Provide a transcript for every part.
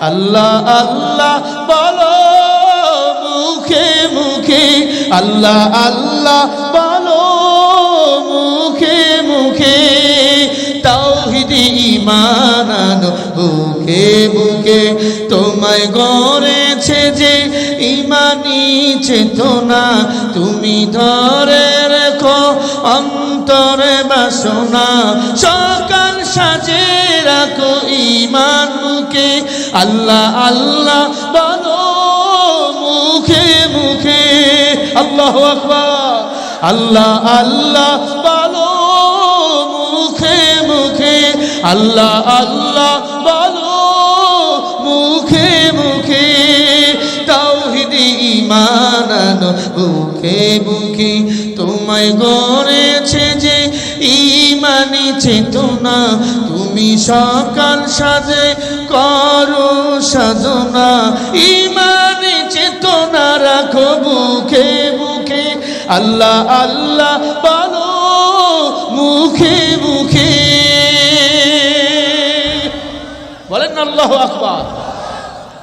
আল্লাহ আল্লাহ, বলো মুখে মুখে। আল্লাহ আল্লাহ, বলো মুখে মুখে। তাওহিদি ইমান বুকে বুকে। তোমায় গড়েছে যে ইমানি চেতনা। তুমি ধরে রেখো অন্তরে বাসনা। আল্লাহ আল্লাহ, বলো মুখে মুখে, আল্লাহ আল্লাহ আল্লাহ, বলো মুখে মুখে, আল্লাহ আল্লাহ, বলো মুখে মুখে, তাওহিদি ইমান আনো বুকে বুকে তোমায় গড়েছে যে ইমানি চেতনা তুমি সকাল সাজে করো সাধনা। ইমানি চেতনা রাখো বুকে বুকে আল্লাহ আল্লাহ বলো মুখে মুখে। বলেন আল্লাহ আকবার।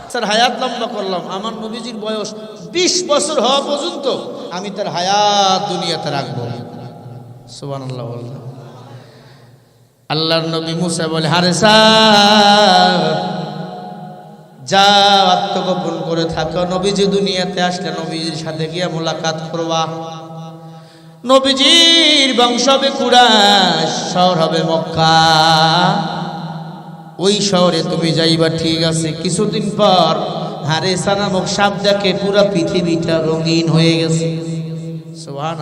স্যার, হায়াত লম্বা করলাম। আমার নবীজির বয়স বিশ বছর হওয়া পর্যন্ত আমি তার হায়াত দুনিয়াতে রাখব। সুবান আল্লাহ বললাম। আল্লাহর নবী মুসা বলে, হারে যা আত্মগোপন করে থাকো। নবীজি দুনিয়াতে আসলে নবীজির সাথে গিয়ে মোলাকাত করবা। নবীজির বংশ হবে শহর হবে মক্কা। ওই শহরে তুমি যাইবা, ঠিক আছে। কিছুদিন পর, হারে নামক সাপ দেখে পুরা পৃথিবীটা রঙিন হয়ে গেছে। সোহান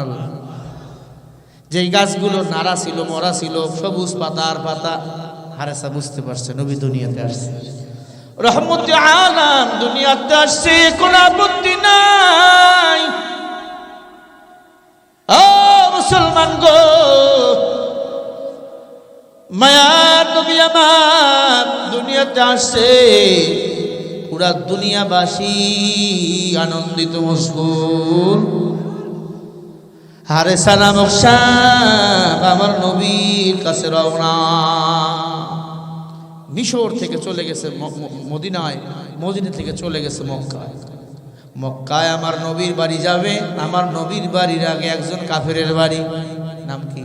যেই গাছগুলো নাড়া ছিল, মরা ছিল, সবুজ পাতা আর পাতা, হারেসা বুঝতে পারছে, নবী দুনিয়াতে আসছে। রহমত আলাম, দুনিয়াতে আসছে, কোনো আপত্তি নাই। ও মুসলমান গো, মায়ার নবী আমার, দুনিয়াতে আসছে। পুরা দুনিয়াবাসী আনন্দিত, মশগুল। হারে সালাম আমার নবীর কাছে রওনা। মিশর থেকে চলে গেছে মদিনায়, মদিনা থেকে চলে গেছে মক্কায়। মক্কায় আমার নবীর বাড়ি যাবে, আমার নবীর বাড়ির আগে একজন কাফেরের বাড়ি। নাম কি?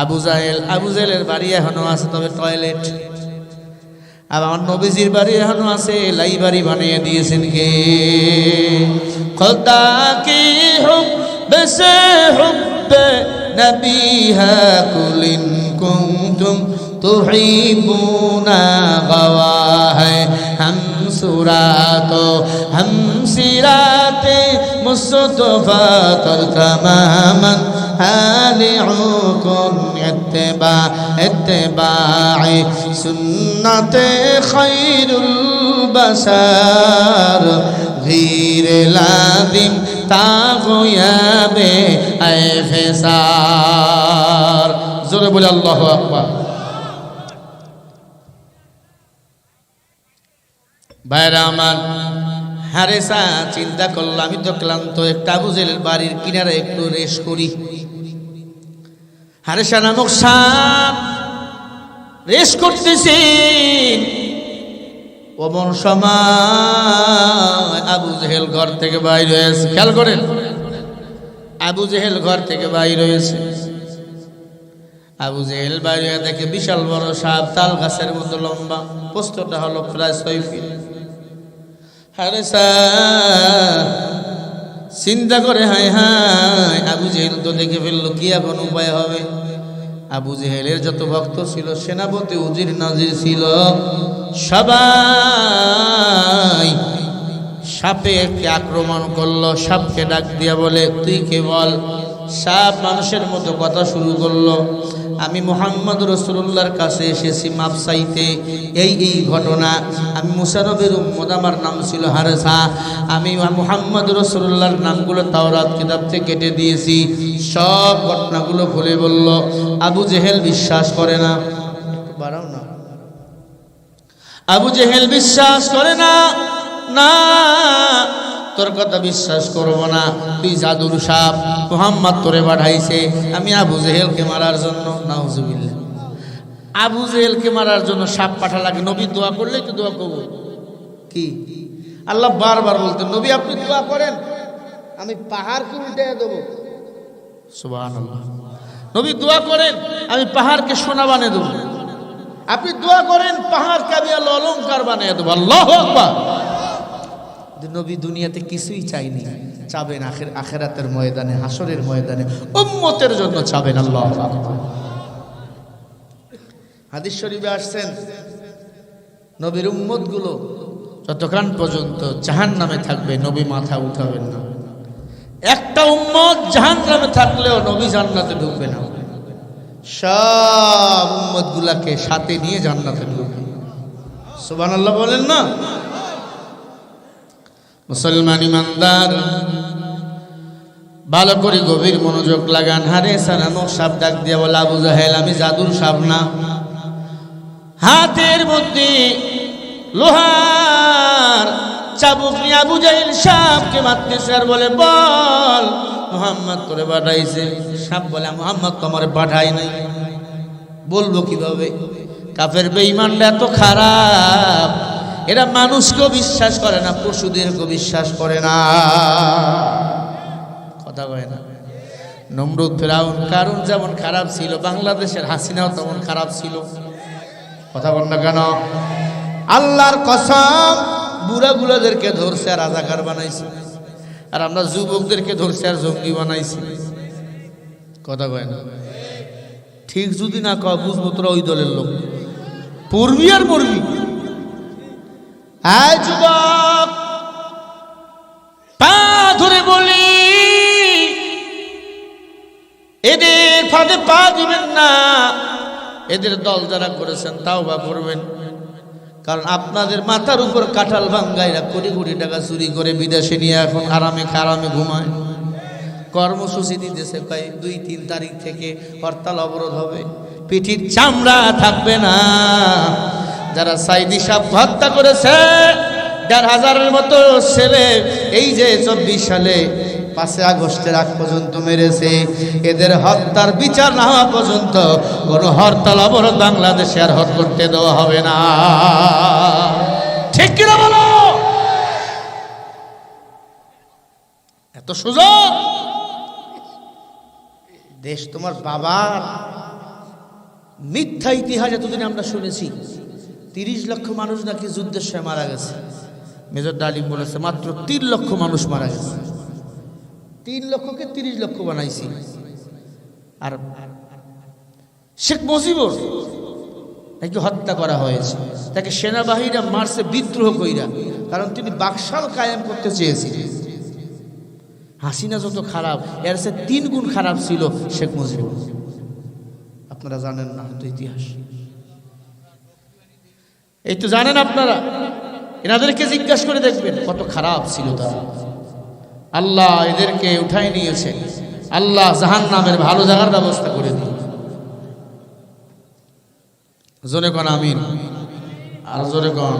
আবু জাহেল। আবু জাহেলের বাড়ি এখনও আছে, তবে টয়লেট। আর আমার নবীজির বাড়ি এখনও আছে লাইব্রেরি বানিয়ে দিয়েছেন কে? খোদা কি হুব بس حب نبيها كل إن كنتم تحبون غواه. هم سرات هم سرات مصطفى تماما هالعكم اتباع اتباع سنة خير البشر. غير لازم তাগয়াবে আইফেসার। জোরে বলে আল্লাহু আকবার। ভাইরা আমার হারে সা চিন্তা করলাম আমি তো ক্লান্ত, একটা আবুজেল বাড়ির কিনারে একটু রেস্ট করি। হারেসা নামক সাপ রেস্ট করতেছি। অমন সময় আবু জেহেল ঘর থেকে বাইর হয়েছে। খেয়াল করেন আবু জেহেল ঘর থেকে বাইর হয়েছে। আবু জেহেল বাইরে হয়ে দেখে বিশাল বড় সাপ তাল গাছের মতো লম্বা। পোস্তটা হলো প্রায় ছয় ফিট। স্যার, চিন্তা করে হায় হায় আবু জেহেল তো দেখে ফেলল কি এখন উপায় হবে? আবু জেহেলের যত ভক্ত ছিল, সেনাপতি উজির নাজির ছিল। সবাই সাপে একে আক্রমণ করল, সাপকে ডাক দিয়া বলে, তুই কে বল? সাপ মানুষের মতো কথা শুরু করল। আমি মোহাম্মদ রসুল্লাহর কাছে এসেছি মাপ এই এই ঘটনা আমি মুসানবের উম্মদ আমার নাম ছিল হারেসা। আমি মোহাম্মদ রসুল্লাহর নামগুলো তাওরাত কিতাব থেকে কেটে দিয়েছি। সব ঘটনাগুলো ভুলে বলল, আবু জেহেল বিশ্বাস করে না। বাড়াও না। আবু জেহেল বিশ্বাস করে না না। তোর কথা বিশ্বাস করব না। তুই জাদুর সাপ। মোহাম্মদ তোরে পাঠাইছে। আমি আবু জেহেলকে মারার জন্য। নাউজুবিল্লাহ। আবু জেহেলকে মারার জন্য সাপ পাঠা লাগে নবী দোয়া করলেই তো দোয়া করব কি? আল্লাহ বারবার বলতেন, নবী, আপনি দোয়া করেন, আমি পাহাড়কে উল্টে দেবো। সুবাহ নবী দোয়া করেন, আমি পাহাড়কে সোনা বানিয়ে দেবো। আপনি দোয়া করেন, পাহাড়কে আমি আল্লাহ অলঙ্কার বানিয়ে দেবো। আল্লাহ আকবার। নবী দুনিয়াতে কিছুই চাইনি। চাবেন আখের আখেরাতের ময়দানে হাসরের ময়দানে, উম্মতের জন্য চাবেন আল্লাহ। হাদিস শরীফে আসছেন, নবীর উম্মতগুলো যতক্ষণ পর্যন্ত জাহান নামে থাকবে, নবী মাথা উঠাবেন না। একটা উম্মত জাহান নামে থাকলেও নবী জান্নাতে ঢুকবে না। সব উম্মত গুলাকে সাথে নিয়ে জান্নাতে ঢুকবে। সুবান আল্লাহ বলেন না? মুসলমান ইমানদার ভালো করে গভীর মনোযোগ লাগান। হারে সানানো সাপ ডাক দিয়ে বলে, আবু জাহেল, আমি জাদুর সাপ না। হাতের মধ্যে লোহার চাবুক নিয়ে জাহেল সাপকে মারতেছে আর বলে, বল, মোহাম্মদ তোরে পাঠাইছে। সাপ বলে, মোহাম্মদ তোমার পাঠাই নাই। বলব কীভাবে? কাফের বেঈমানটা এত খারাপ। এরা মানুষকেও বিশ্বাস করে না, পশুদেরকেও বিশ্বাস করে না। কথা কয় না। নমরুদ ফেরাউন, কারণ যেমন খারাপ ছিল, বাংলাদেশের হাসিনাও তেমন খারাপ ছিল। কথা বল না কেন? আল্লাহর কসম বুড়া বুড়াদেরকে ধরছে আর রাজাকার বানাইছে। আর আমরা যুবকদেরকে ধরছে আর জঙ্গি বানাইছি। কথা কয় না। ঠিক যদি না কয় তোরা ওই দলের লোক। পূর্বী আর মরবি। যুবক পা ধরে বলি, এদের ফাঁদে পা দিবেন না। এদের দল যারা করেছেন, তাও বা করবেন। কারণ আপনাদের মাথার উপর কাঁঠাল ভাঙ্গাইরা কোটি কোটি টাকা চুরি করে বিদেশে নিয়ে এখন আরামে আরামে ঘুমায়। কর্মসূচি দিতেছে কয়, দুই, তিন তারিখ থেকে হরতাল অবরোধ হবে। পিঠির চামড়া থাকবে না। যারা সাইদি সাহ হত্যা করেছে, দেড় হাজারের মতো ছেলে, এই যে চব্বিশ সালে পাঁচই আগস্টের আগ পর্যন্ত মেরেছে, এদের হত্যার বিচার না হওয়া পর্যন্ত কোনো হরতাল অবরোধ বাংলাদেশে আর হট করতে দেওয়া হবে না। ঠিক কিনা বলো? এত সুযোগ? দেশ তোমার বাবার মিথ্যা ইতিহাস এতদিন আমরা শুনেছি। তিরিশ লক্ষ মানুষ নাকি যুদ্ধের সময় মারা গেছে। মেজর ডালিম বলেছে, মাত্র তিন লক্ষ মানুষ মারা গেছে। তিন লক্ষকে তিরিশ লক্ষ বানাইছি। আর শেখ মুজিবুর নাকি হত্যা করা হয়েছে। তাকে সেনাবাহিনীরা মারছে বিদ্রোহ কইরা, কারণ তিনি বাকশাল কায়েম করতে চেয়েছিলেন। হাসিনা যত খারাপ, এর সে তিন গুণ খারাপ ছিল শেখ মুজিবুর। আপনারা জানেন না, হয়তো ইতিহাস। এই তো জানেন আপনারা? এনাদেরকে জিজ্ঞাসা করে দেখবেন, কত খারাপ ছিল তারা। আল্লাহ এদেরকে উঠাই নিয়েছে। আল্লাহ জাহান নামের ভালো জায়গার ব্যবস্থা করে দিন জোরে কন, আমিন। আর জোরে কন।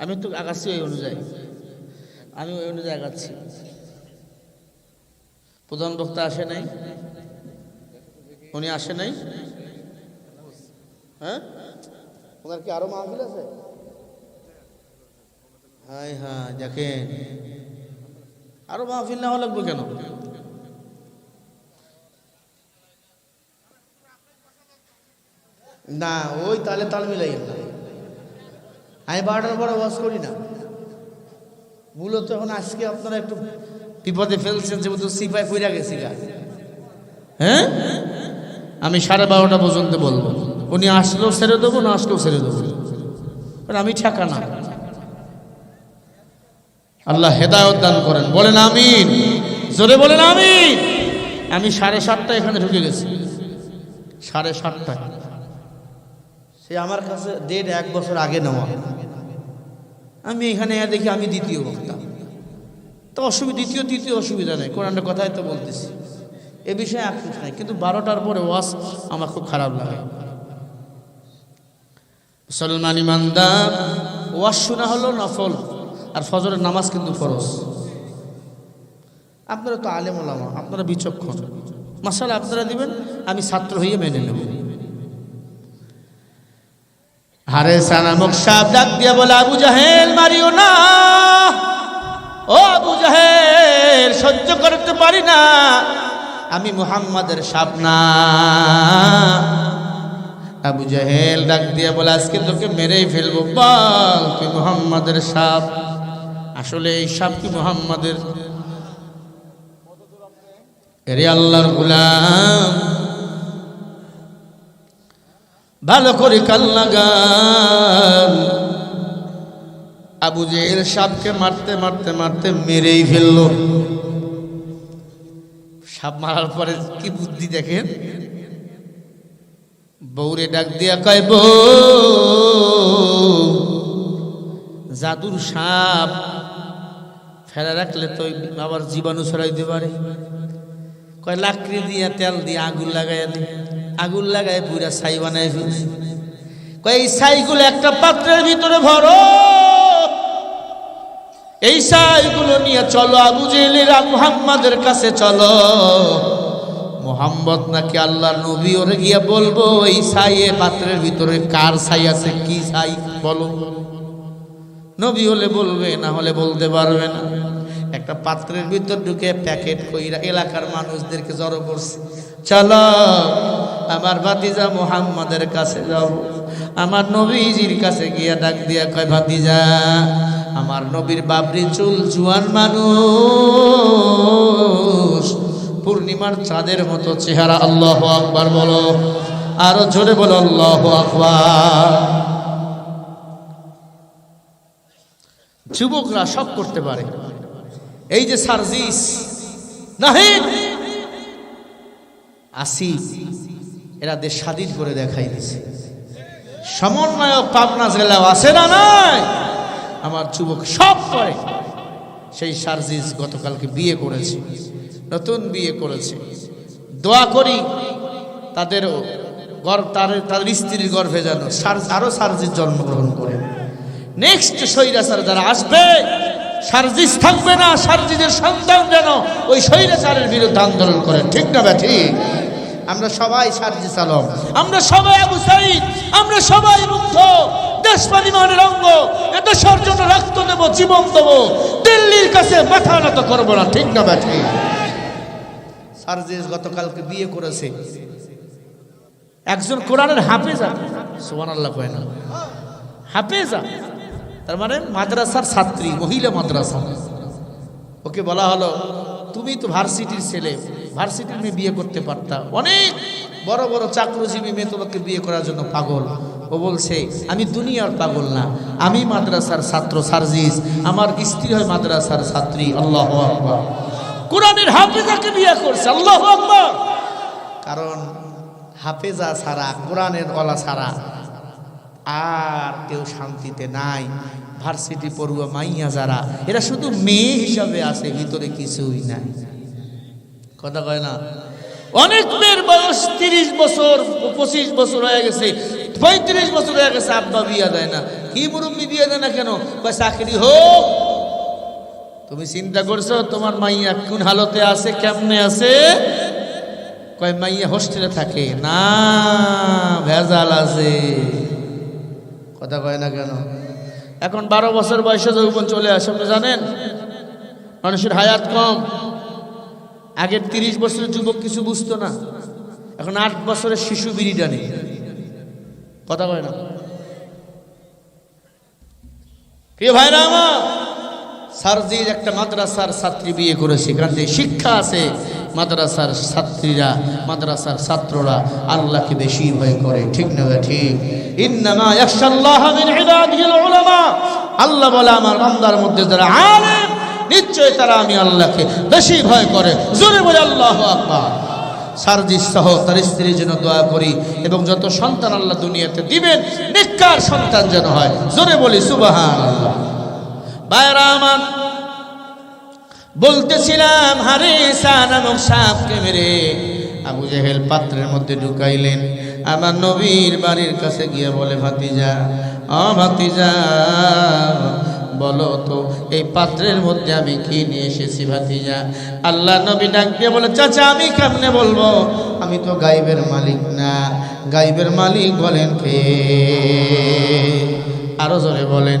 আমি তো আগাচ্ছি ওই অনুযায়ী। আমি ওই অনুযায়ী আগাচ্ছি। প্রধান বক্তা আসে নাই? উনি আসে নাই? হ্যাঁ? ওনার কি আরও মাহফিল আছে? হাই হ্যাঁ দেখেন। আরও মাহফিল না হওয়া লাগবে কেন? না ওই তালে তাল মিলাই আমি বারোটার পরে ওয়াজ করি না। মূলত এখন আজকে আপনারা একটু বিপদে ফেলছেন যেহেতু সিপাই ফিরা গেছি গা। হ্যাঁ? আমি সাড়ে বারোটা পর্যন্ত বলব। উনি আসলেও ছেড়ে দেবো, না আসলেও ছেড়ে দেবো। আমি ঠেকা না। আল্লাহ হেদায়ত দান করেন। বলেন আমিন। জোরে বলেন আমিন। আমি সাড়ে সাতটা এখানে ঢুকে গেছি। সাড়ে সাতটায়। সে আমার কাছে দেড় এক বছর আগে নেওয়া। আমি এখানে দেখি আমি দ্বিতীয় বক্তা। তো অসুবিধা দ্বিতীয়, তৃতীয় অসুবিধা নেই। কোরআনের কথাই তো বলতেছি। এ বিষয়ে আফসোস নাই। কিন্তু বারোটার পরে ওয়াশ আমার খুব খারাপ লাগে। মুসলমান ইমানদার, ওয়াশ শোনা হলো নফল, আর ফজরের নামাজ কিন্তু ফরজ। আপনারা তো আলেম ওলামা, আপনারা বিচক্ষণ। মাসাল আপনারা দিবেন, আমি ছাত্র হয়ে মেনে নেব। হারে সানামক সাপ ডাক দিয়া বলে, আবু জাহেল, মারিও না। ও আবু জাহেল, সহ্য করতে পারি না। আমি মুহাম্মাদের সাপ না আবু জাহেল ডাক দিয়া বলে, আজকে তোকে মেরেই ফেলব। বল, তুই মুহাম্মাদের সাপ। আসলে এই সাপ কি মুহাম্মাদের? এরে আল্লাহর গুলাম। ভালো করে কাল লাগান। আবু জেহেল সাপকে মারতে মারতে মারতে মেরেই ফেলল। সাপ মারার পরে কি বুদ্ধি দেখেন? বৌরে ডাক দিয়া কয়, বউ, জাদুর সাপ ফেলা রাখলে তো আবার জীবাণু ছড়াইতে পারে। কয়, লাকড়ি দিয়া তেল দিয়ে আগুন লাগাইয়া দি। আগুন লাগায় পুরা ছাই বানাই ফেলছি। কয়, এই ছাইগুলো একটা পাত্রের ভিতরে ভরো। এই ছাইগুলো নিয়ে চলো আবু জেলেরা মুহাম্মাদের কাছে চলো। মোহাম্মদ নাকি আল্লাহর নবী? ওরে গিয়া বলব এই ছাইয়ে পাত্রের ভিতরে কার ছাই আছে? কি ছাই? বলো। নবী হলে বলবে, না হলে বলতে পারবে না। একটা পাত্রের ভিতর ঢুকে প্যাকেট কইরা এলাকার মানুষদেরকে জড়ো করছে। চলো, আমার ভাতিজা মোহাম্মদের কাছে যাও। আমার নবীজির কাছে গিয়া ডাক দিয়া কয়, ভাতিজা, আমার নবীর বাবরি চুল, জুয়ান মানুষ পূর্ণিমার চাঁদের মতো চেহারা, আল্লাহ আকবার বলো। আরও জোরে বলো, আল্লাহ আকবার। যুবকরা সব করতে পারে। এই যে সার্জিস আসি এরা দেশ স্বাধীন করে দেখাই দিছে। সমন্বয়ক পাবনা জেলাও আছে না নাই? আমার যুবক সব করে। সেই সার্জিস গতকালকে বিয়ে করেছে। নতুন বিয়ে করেছে। দোয়া করি তাদেরও গর্ভ তাদের তাদের স্ত্রীর গর্ভে যেন সার- আরও সার্জিস জন্মগ্রহণ করে। নেক্সট সৈরাচার যারা আসবে, সার্জিস থাকবে না, সার্জিদের সন্তান যেন ওই সৈরাচারের বিরুদ্ধে আন্দোলন করেন ঠিক না ব্যাঠি আমরা সবাই সার্জিস আলম, আমরা সবাই আবু সাইদ, আমরা সবাই মুগ্ধ। দেশ পরিমাণের অঙ্গ, এ দেশের জন্য রক্ত দেবো, জীবন দেবো। দিল্লির কাছে মাথা নত করব না, ঠিক না ব্যাঠি সার্জিস গতকালকে বিয়ে করেছে। একজন কোরআনের হাফেজা সোমান আল্লাহ কয় না। হাফেজা তার মানে মাদ্রাসার ছাত্রী, মহিলা মাদ্রাসা। ওকে বলা হলো, তুমি তো ভার্সিটির ছেলে, ভার্সিটির মেয়ে বিয়ে করতে পারতা। অনেক বড় বড় চাকরজীবী মেয়ে তোমাকে বিয়ে করার জন্য পাগল। ও বলছে, আমি দুনিয়ার পাগল না। আমি মাদ্রাসার ছাত্র সার্জিস। আমার স্ত্রী হয় মাদ্রাসার ছাত্রী। আল্লাহ আকবর। কোরআনের হাফেজাকে বিয়ে করছে, আল্লাহ আকবর। কারণ হাফেজা ছাড়া, কোরআনের গলা ছাড়া আর কেউ শান্তিতে নাই। ভার্সিটি পড়ুয়া মাইয়া যারা, এরা শুধু মেয়ে হিসাবে আছে, ভিতরে কিছুই নাই। কথা কয় না? অনেক মেয়ের বয়স তিরিশ বছর, পঁচিশ বছর হয়ে গেছে, পঁয়ত্রিশ বছর হয়ে গেছে, আব্বা বিয়া দেয় না। কি মুরব্বী বিয়ে দেয় না কেন? চাকরি হোক তুমি চিন্তা করছ, তোমার মাইয়া কোন হালতে আছে, কেমনে আছে? কয়, মাইয়া হোস্টেলে থাকে। না, ভেজাল আছে। কথা কয় না কেন? এখন বারো বছর বয়সে যৌবন চলে আসে, আপনি জানেন? মানুষের হায়াত কম। আগের তিরিশ বছরের যুবক কিছু বুঝতো না। এখন আট বছরের শিশু বিড়ি টানে। কথা কয় না? প্রিয় ভাইরা আমার সারজির একটা মাদ্রাসার ছাত্রী বিয়ে করেছে। এখান থেকে শিক্ষা আছে। মাদ্রাসার ছাত্রীরা, মাদ্রাসার ছাত্ররা আল্লাহকে বেশি ভয় করে। ঠিক না ঠিক। আল্লাহ বলে, আমার বান্দার মধ্যে যারা আলেম নিশ্চয় তারা আমি আল্লাহকে বেশি ভয় করে। জোরে বলে, আল্লাহু আকবার। সারজিস সহ তার স্ত্রীর জন্য দোয়া করি এবং যত সন্তান আল্লাহ দুনিয়াতে দিবেন নিকার সন্তান যেন হয়। জোরে বলি সুবাহান আল্লাহ আমার, বলতেছিলাম হারিসা নামক সাপকে মেরে আবু জেহেল পাত্রের মধ্যে ঢুকাইলেন। আমার নবীর বাড়ির কাছে গিয়ে বলে, ভাতিজা অ ভাতিজা, বলো তো, এই পাত্রের মধ্যে আমি কি নিয়ে এসেছি ভাতিজা? আল্লাহ নবী ডাক দিয়ে বলে, চাচা, আমি কেমনে বলব? আমি তো গাইবের মালিক না। গাইবের মালিক বলেন, কে? আরও জোরে বলেন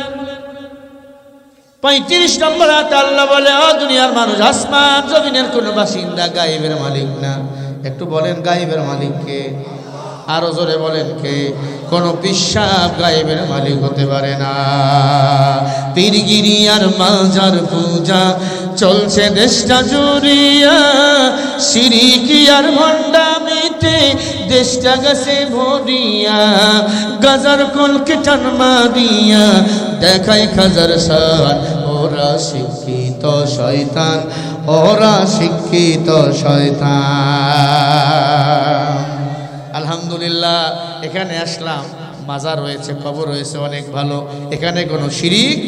পঁয়ত্রিশ নম্বর হাতে আল্লাহ বলে অ দুনিয়ার মানুষ, আসমান জমিনের কোনো বাসিন্দা গাইবের মালিক না। একটু বলেন গাইবের মালিককে আরও জোরে বলেন কে? কোন বিশ্বাস গাইবের মালিক হতে পারে না। পীরগিরি আর মাজার পূজা চলছে দেশটা জুড়িয়া, সিরিকি আর ভণ্ডামিতে দেশটা গেছে ভরিয়া, গাজার কলকে টান মারিয়া দেখাই খাজার সার ওরা শিক্ষিত শয়তান, ওরা শিক্ষিত শয়তান। আলহামদুলিল্লাহ, এখানে আসলাম, মাজার রয়েছে, কবর রয়েছে, অনেক ভালো। এখানে কোনো শিরিক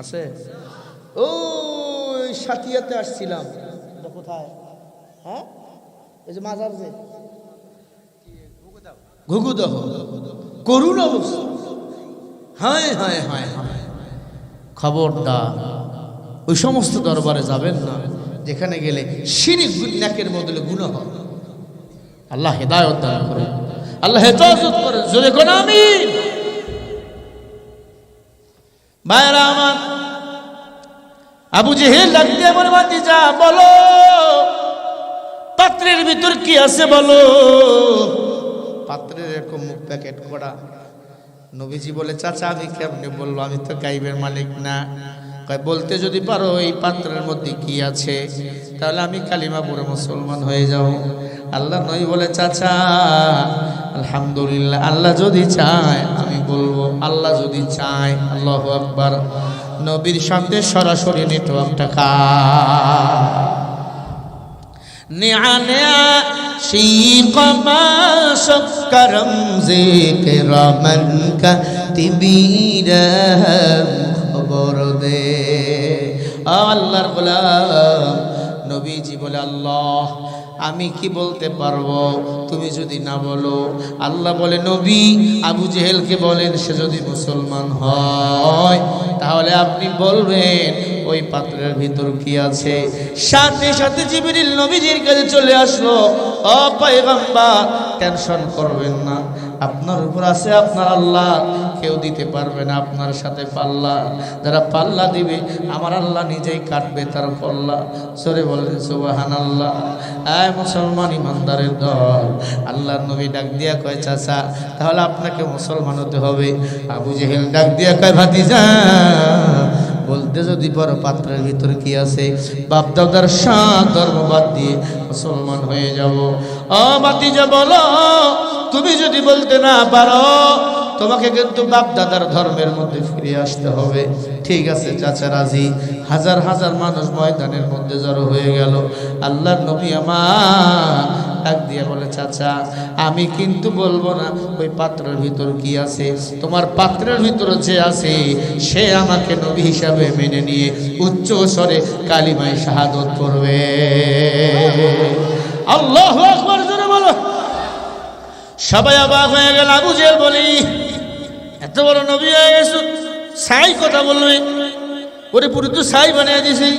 আছে? ওই সাথিয়াতে আসছিলাম। কোথায়? হ্যাঁ? এই যে মাজার যে। ঘুঘুদহ করুণ অবস্থা হায় হায় হায় হায়। খবরদার, ওই সমস্ত দরবারে যাবেন না। যেখানে গেলে শিরিক নাকের বদলে গুণ হবে আল্লাহ হেদায়ত দান করে আল্লাহ হেফাজত করে জোরে কোন আমি ভাইরা আমার, আবু জেহেল দিয়ে বলে বাতি যা, বলো। পাত্রের ভিতর কি আছে বলো? পাত্রের এরকম মুখ প্যাকেট করা। নবীজি বলে, চাচা, আমি কেমনে বলল? আমি তো গাইবের মালিক না। বলতে যদি পারো, এই পাত্রের মধ্যে কি আছে? তাহলে আমি কালিমা পড়ে মুসলমান হয়ে যাব। আল্লাহ নই বলে, চাচা, আলহামদুলিল্লাহ, আল্লাহ যদি চায়, আমি বলব, আল্লাহ যদি চায়, আল্লাহ আকবার। নবীর সামনে সরাসরি নেটওয়ার্কটা কা نعا نعا شيق ما شكرم ذكر من كتبيرا খবর দে আল্লাহর গোলাম নবীজি বলে আল্লাহ আমি কি বলতে পারবো তুমি যদি না বলো আল্লাহ বলে নবী আবু জেহেলকে বলেন সে যদি মুসলমান হয় তাহলে আপনি বলবেন ওই পাত্রের ভিতর কি আছে? সাথে সাথে জিবরিল নবীজির কাছে চলে আসলো। ও পায়গাম্বার, টেনশন করবেন না। আপনার উপর আছে আপনার আল্লাহ। কেউ দিতে পারবে না আপনার সাথে পাল্লা। যারা পাল্লা দিবে, আমার আল্লাহ নিজেই কাটবে তার পাল্লা। সরে বলেন সুবাহান আল্লাহ আয় মুসলমান ইমানদারের দল। আল্লাহ নবী ডাক দিয়া কয়, চাচা, তাহলে আপনাকে মুসলমান হতে হবে। আবু জেহেল ডাক দিয়া কয়, ভাতিজা বলতে যদি বড় পাত্রের ভিতরে কি আছে? বাপ দাদার সাত ধর্ম বাদ দিয়ে মুসলমান হয়ে যাব। ও বাতিজা বলো, তুমি যদি বলতে না পারো তোমাকে কিন্তু বাপ দাদার ধর্মের মধ্যে ফিরে আসতে হবে। ঠিক আছে, চাচা রাজি। হাজার হাজার মানুষ ময়দানের মধ্যে জড়ো হয়ে গেল। আল্লাহর নবী আমার ডাক দিয়ে বলে, চাচা, আমি কিন্তু বলব না, ওই পাত্রের ভিতর কি আছে? তোমার পাত্রের ভিতর যে আছে, সে আমাকে নবী হিসাবে মেনে নিয়ে উচ্চ স্বরে কালিমায় শাহাদত করবে। আল্লাহ আকবার সবাই অবাক হয়ে গেল, আবু জেল বলি, এত বড় নবী হয়ে গেছ, সাই কথা বলবে। ওরে পুরো তো সাই বানিয়ে দিছি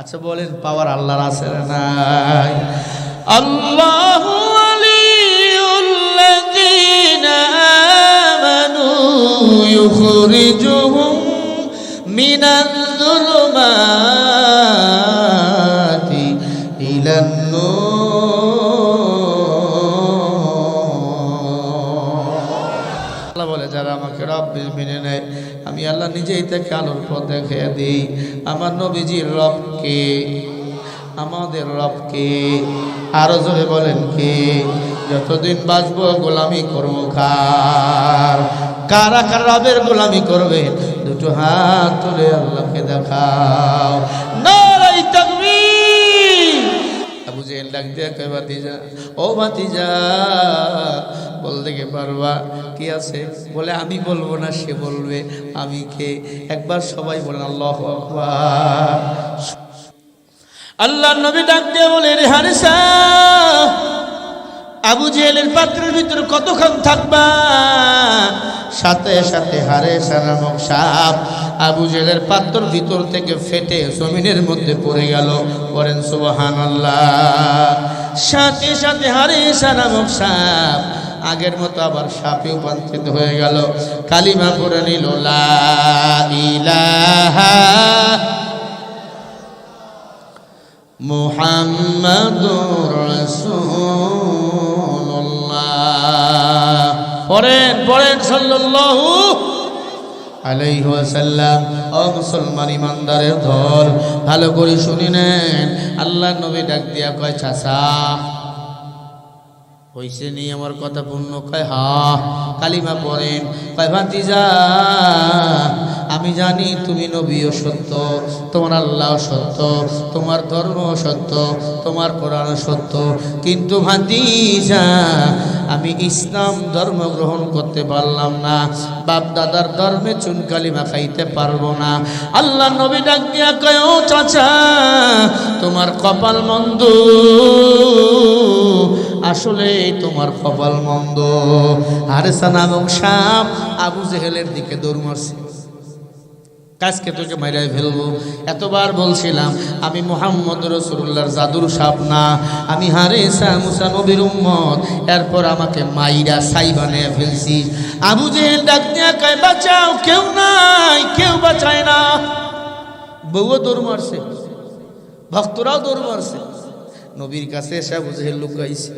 আচ্ছা বলেন, পাওয়ার আল্লাহর আছে না নাই? আল্লাহ আমানু মিনাল যারা আমাকে রব মেনে নেয়। আমি আল্লাহ নিজেই তাকে আলোর পথ দেখে দিই। আমার নবীজির রবকে আমাদের রবকে আরও জোরে বলেন কে? যতদিন বাঁচবো গোলামি করব কার? কারা কার রবের গোলামি করবে? দুটো হাত তুলে আল্লাহকে দেখাও। ও ভাতিজা বলতে কে পারবা? কি আছে। বলে, আমি বলব না, সে বলবে। আমি কে? একবার সবাই বলেন আল্লাহ আল্লাহ নবী ডাক দিয়ে বলে, রে হারিসা, আবু জেহেলের পাত্রের ভিতরে কতক্ষণ থাকবা? সাথে সাথে হারে নামক সাপ আবু জেলের পাত্রর ভিতর থেকে ফেটে জমিনের মধ্যে পড়ে গেল। বলেন সুবাহান আল্লাহ সাথে সাথে হারে নামক সাপ আগের মতো আবার সাপে রূপান্তরিত হয়ে গেল। কালিমা করে নিল রাসূলুল্লাহ। পড়েন পড়েন, সাল্লাল্লাহু আলাইহি ওয়াসাল্লাম। ও মুসলমান ইমানদারের দল ভালো করে শুনি নেন। আল্লাহ নবী ডাক দিয়া কয়, চাচা হইছে নি আমার কথা পূর্ণ? কয়, হা, কালিমা পড়েন। কয়, ভাতিজা, আমি জানি তুমি নবীও সত্য, তোমার আল্লাহ সত্য, তোমার ধর্ম সত্য, তোমার কোরআন সত্য। কিন্তু ভাতিজা, আমি ইসলাম ধর্ম গ্রহণ করতে পারলাম না। বাপ দাদার ধর্মে চুন কালিমা খাইতে পারব না। আল্লাহ নবী ডাক দিয়া কয় চাচা, তোমার কপাল মন্দ। আসলে তোমার কপাল মন্দ। হারেসা নামক সাপ, আবু জেহেলের দিকে দৌড় মারছে। কাজকে তোকে মাইরাই ফেলব। এতবার বলছিলাম, আমি মোহাম্মদ রসুল্লাহর জাদুর সাপ না। আমি হারেসা মুসা নবীর উম্মত। এরপর আমাকে মাইরা সাই বানিয়ে ফেলছিস আবু জেহেল ডাক কয়, বাঁচাও, কেউ নাই, কেউ বাঁচায় না। বউও দৌড় মারছে। ভক্তরাও দৌড় মারছে। নবীর কাছে এসে বুঝে লুকাইছে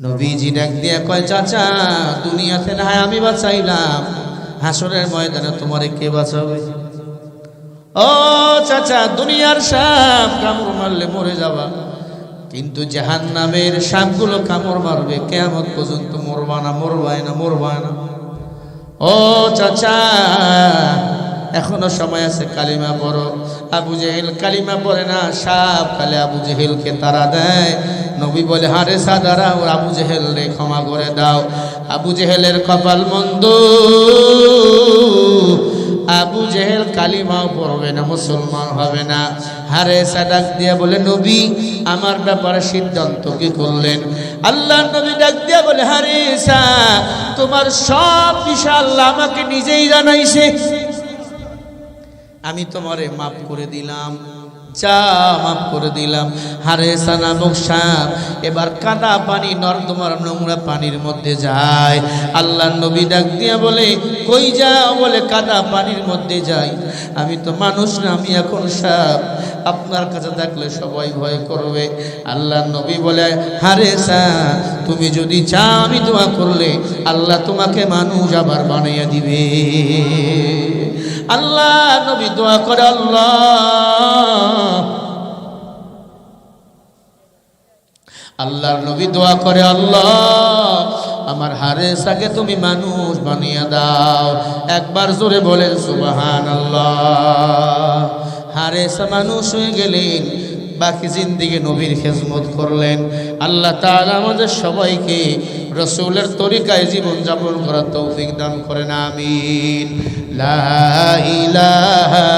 নবীজি ডাক দিয়া কয়, চাচা, দুনিয়াতে না আমি বাঁচাইলাম। হাসরের ময়দানে তোমারে কে বাঁচাবে? ও চাচা, দুনিয়ার সাপ কামড় মারলে মরে যাবা। কিন্তু জাহান নামের সাপগুলো কামড় মারবে কেমন পর্যন্ত মরবা না মরবায় না মরবা না। ও চাচা, এখনও সময় আছে, কালিমা পড়ো। আবু জেহেল কালিমা পড়ে না, সাপ কালে আবু জেহেলকে তারা দেয়। নবী বলে হারে সাদারা ও আবু জেহেল রে, ক্ষমা করে দাও। আবু জেহেলের কপাল মন্দ। আবু জেহেল কালিমাও পড়বে না, মুসলমান হবে না। হারে সাদাক দিয়া বলে, নবী, আমার ব্যাপারে সিদ্ধান্ত কি করলেন? আল্লাহ নবী ডাক দিয়া বলে হারে সা, তোমার সব আল্লাহ আমাকে নিজেই জানাইছে। আমি তোমারে মাফ করে দিলাম। যা মাফ করে দিলাম। হারে নামক সাপ এবার কাদা পানি, নর্দমার নোংরা পানির মধ্যে যায়। আল্লাহ নবী ডাক দিয়া বলে, কই যাও? বলে, কাদা পানির মধ্যে যাই। আমি তো মানুষ না, আমি এখন সাপ। আপনার কাছে থাকলে সবাই ভয় করবে। আল্লাহ নবী বলে, হারে সা তুমি যদি চাও আমি দোয়া করলে, আল্লাহ তোমাকে মানুষ আবার বানাইয়া দিবে। আল্লাহ, নবী দোয়া করে আল্লাহ। আল্লাহর নবী দোয়া করে আল্লাহ। আমার হারেসাকে তুমি মানুষ বানিয়ে দাও। একবার জোরে বলেন সুবাহান আল্লাহ হারেসা মানুষ হয়ে গেলেন বাকি জিন্দিগি নবীর খেজমত করলেন। আল্লাহ তালা আমাদের সবাইকে রসুলের তরিকায় জীবন যাপন করার তৌফিক দান করেন, আমিন। লা ইলাহা